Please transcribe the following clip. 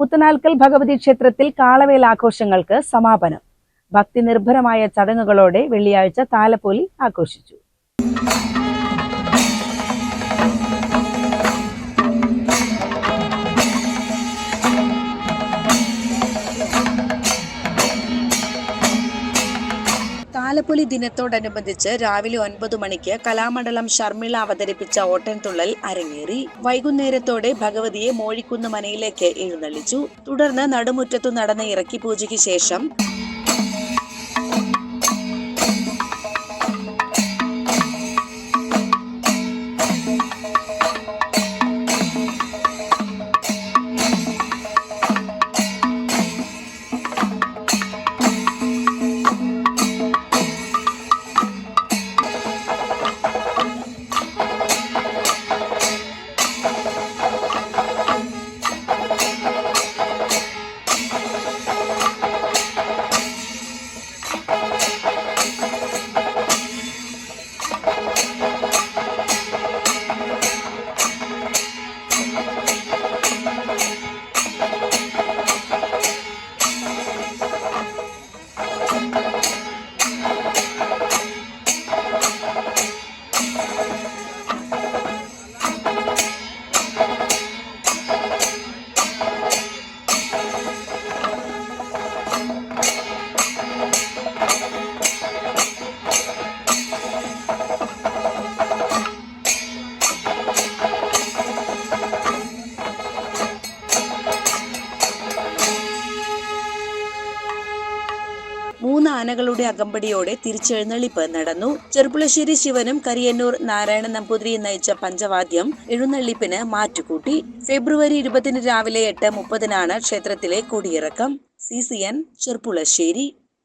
പുത്തനാൽക്കൽ ഭഗവതി ക്ഷേത്രത്തിൽ കാളവേൽ ആഘോഷങ്ങൾക്ക് സമാപനം. ഭക്തി നിർഭരമായ ചടങ്ങുകളോടെ വെള്ളിയാഴ്ച താലപ്പൊലി ആഘോഷിച്ചു. താലപ്പൊലി ദിനത്തോടനുബന്ധിച്ച് രാവിലെ ഒൻപത് മണിക്ക് കലാമണ്ഡലം ഷർമിള അവതരിപ്പിച്ച ഓട്ടൻതുള്ളൽ അരങ്ങേറി. വൈകുന്നേരത്തോടെ ഭഗവതിയെ മോഴിക്കുന്ന് മനയിലേക്ക് എഴുന്നള്ളിച്ചു. തുടർന്ന് നടുമുറ്റത്തു നടന്ന ഇറക്കി പൂജയ്ക്ക് ശേഷം മൂന്ന് ആനകളുടെ അകമ്പടിയോടെ തിരിച്ചെഴുന്നള്ളിപ്പ് നടന്നു. ചെറുപ്പുളശ്ശേരി ശിവനും കരിയന്നൂർ നാരായണ നമ്പൂതിരിയും നയിച്ച പഞ്ചവാദ്യം എഴുന്നള്ളിപ്പിന് മാറ്റുകൂട്ടി. ഫെബ്രുവരി ഇരുപതിന് രാവിലെ എട്ട് മുപ്പതിനാണ് ക്ഷേത്രത്തിലെ കൊടിയിറക്കം. C C N Cherpulassery.